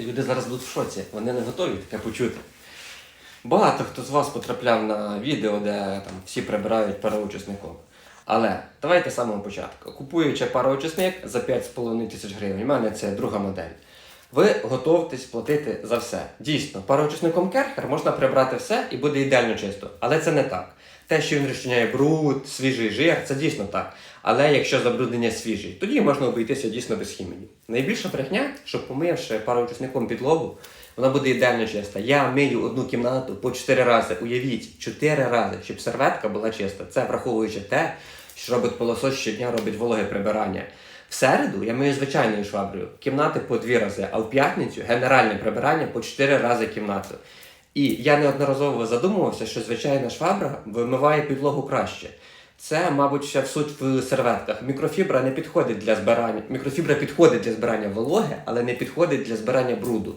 Люди зараз будуть в шоці, вони не готові таке почути. Багато хто з вас потрапляв на відео, де там всі прибирають пароочисником. Але давайте з самого початку. Купуючи пароочисник за 5,5 тисяч гривень, у мене це друга модель. Ви готовтесь платити за все. Дійсно, пароочисником Керхер можна прибрати все і буде ідеально чисто. Але це не так. Те, що він розчиняє бруд, свіжий жир, це дійсно так. Але якщо забруднення свіжий, тоді можна обійтися дійсно без хімії. Найбільша брехня, що помивши пароочисником підлогу, вона буде ідеально чиста. Я мию одну кімнату по 4 рази. Уявіть, 4 рази, щоб серветка була чиста. Це враховуючи те, що робить пилосос щодня, робить вологе прибирання. В середу я мию звичайною шваброю кімнати по 2 рази, а в п'ятницю генеральне прибирання по 4 рази кімнату. І я неодноразово задумувався, що звичайна швабра вимиває підлогу краще. Це, мабуть, ще в суть в серветках. Мікрофібра не підходить для збирання. Мікрофібра підходить для збирання вологи, але не підходить для збирання бруду.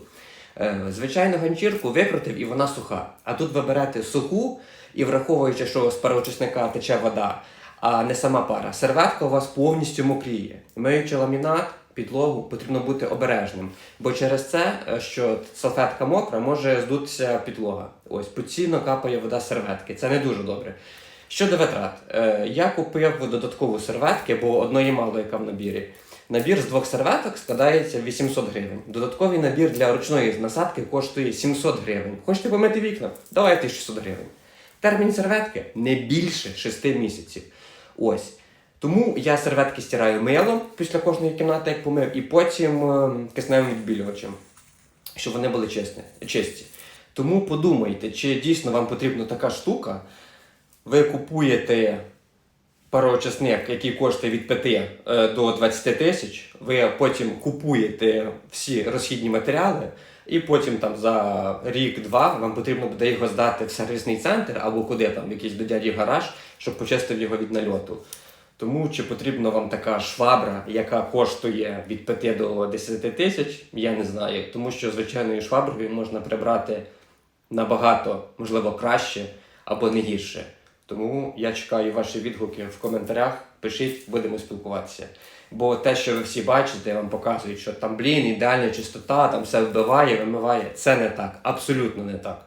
Е, Звичайну ганчірку викрутив і вона суха. А тут ви берете суху і враховуючи, що з пароочисника тече вода, а не сама пара. Серветка у вас повністю мокріє. Миючи ламінат, підлогу, потрібно бути обережним. Бо через це, е, що салфетка мокра, може здутися підлога. Ось постійно капає вода з серветки. Це не дуже добре. Щодо витрат, е, я купив додаткову серветки, бо одної мало яка в набірі. Набір з двох серветок складається 800 гривень. Додатковий набір для ручної насадки коштує 700 гривень. Хочете помити вікна? Давайте 600 гривень. Термін серветки не більше 6 місяців. Ось. Тому я серветки стираю милом після кожної кімнати, як помив, і потім е, кисневим відбілювачем, щоб вони були чисті. чисті. Тому подумайте, чи дійсно вам потрібна така штука. Ви купуєте пароочисник, який коштує від 5 е, до 20 тисяч. Ви потім купуєте всі розхідні матеріали, і потім там за рік-два вам потрібно буде його здати в сервісний центр або куди там, в якийсь до дяді гараж, щоб почистив його від нальоту. Тому чи потрібна вам така швабра, яка коштує від 5 до 10 тисяч, я не знаю. Тому що звичайною шваброю можна прибрати набагато, можливо, краще або не гірше. Тому я чекаю ваші відгуки в коментарях. Пишіть, будемо спілкуватися. Бо те, що ви всі бачите, вам показують, що там, блін, ідеальна чистота, там все вбиває, вимиває. Це не так, абсолютно не так.